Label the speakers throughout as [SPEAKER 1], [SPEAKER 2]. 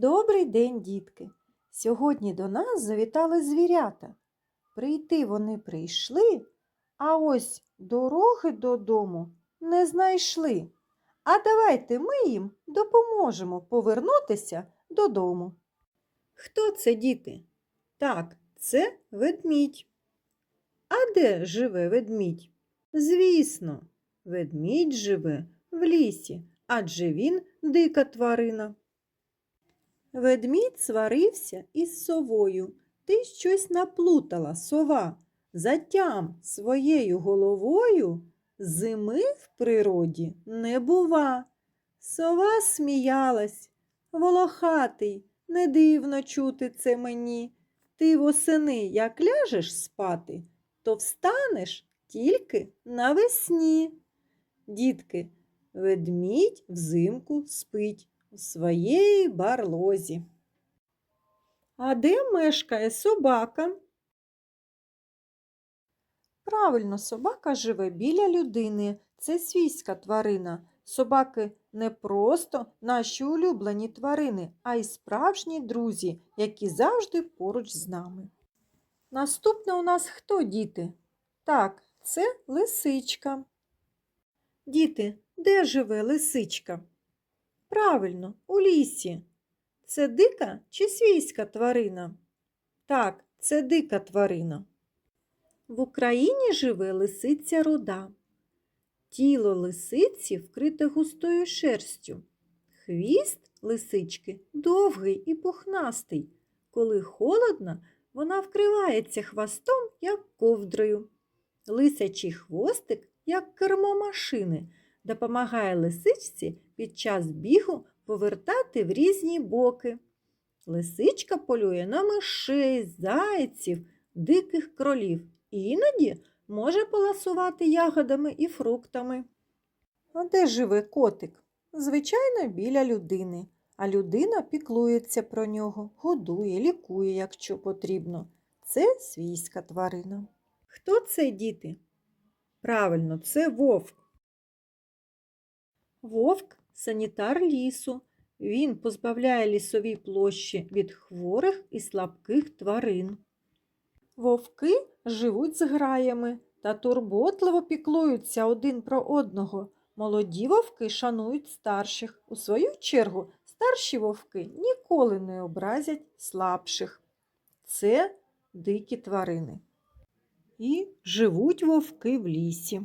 [SPEAKER 1] Добрий день, дітки! Сьогодні до нас завітали звірята. Прийти вони прийшли, а ось дороги додому не знайшли. А давайте ми їм допоможемо повернутися додому. Хто це, діти? Так, це ведмідь. А де живе ведмідь? Звісно, ведмідь живе в лісі, адже він дика тварина. Ведмідь сварився із совою. Ти щось наплутала, сова. Затям своєю головою зими в природі не бува. Сова сміялась. Волохатий, не дивно чути це мені. Ти восени, як ляжеш спати, то встанеш тільки навесні. Дітки, ведмідь взимку спить у своєї барлозі. А де мешкає собака? Правильно, собака живе біля людини. Це свійська тварина. Собаки не просто наші улюблені тварини, а й справжні друзі, які завжди поруч з нами. Наступне у нас хто, діти? Так, це лисичка. Діти, де живе лисичка? Правильно, у лісі. Це дика чи свійська тварина? Так, це дика тварина. В Україні живе лисиця руда. Тіло лисиці вкрите густою шерстю. Хвіст лисички довгий і пухнастий. Коли холодно, вона вкривається хвостом, як ковдрою. Лисячий хвостик, як кермо машини, допомагає лисичці під час бігу повертати в різні боки. Лисичка полює на мишей, зайців, диких кролів і іноді може поласувати ягодами і фруктами. А де живе котик? Звичайно, біля людини, а людина піклується про нього, годує, лікує, якщо потрібно. Це свійська тварина. Хто це діти? Правильно, це вовк. Вовк санітар лісу. Він позбавляє лісові площі від хворих і слабких тварин. Вовки живуть з граями та турботливо піклуються один про одного. Молоді вовки шанують старших. У свою чергу старші вовки ніколи не образять слабших. Це дикі тварини. І живуть вовки в лісі.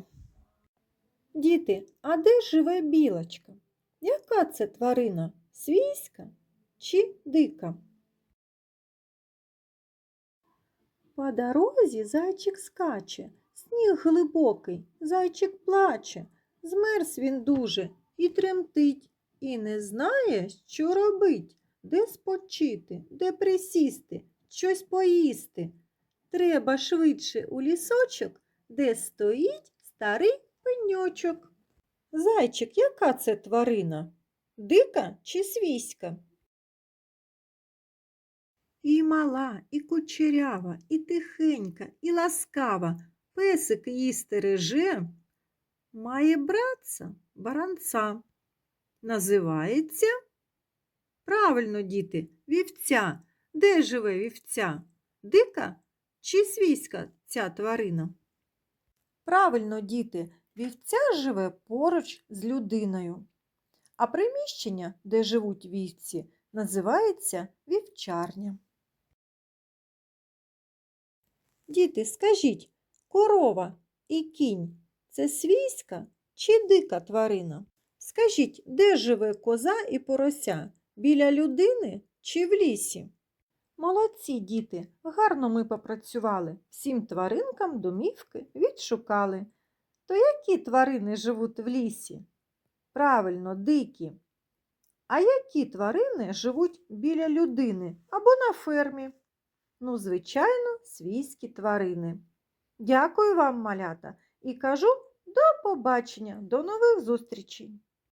[SPEAKER 1] Діти, а де живе білочка? Яка це тварина? Свійська чи дика? По дорозі зайчик скаче, сніг глибокий, зайчик плаче, змерз він дуже і тремтить, і не знає, що робить, де спочити, де присісти, щось поїсти. Треба швидше у лісочок, де стоїть старий пеньочок. Зайчик, яка це тварина? Дика чи свійська? І мала, і кучерява, і тихенька, і ласкава, песик її стереже, має братця баранця. Називається правильно, діти, вівця. Де живе вівця? Дика чи свійська ця тварина? Правильно, діти, вівця живе поруч з людиною. А приміщення, де живуть вівці, називається вівчарня. Діти, скажіть, корова і кінь це свійська чи дика тварина? Скажіть, де живе коза і порося? Біля людини чи в лісі? Молодці, діти, гарно ми попрацювали. Всім тваринкам домівки відшукали. То які тварини живуть в лісі? Правильно, дикі. А які тварини живуть біля людини або на фермі? Ну, звичайно, свійські тварини. Дякую вам, малята, і кажу до побачення, до нових зустрічей!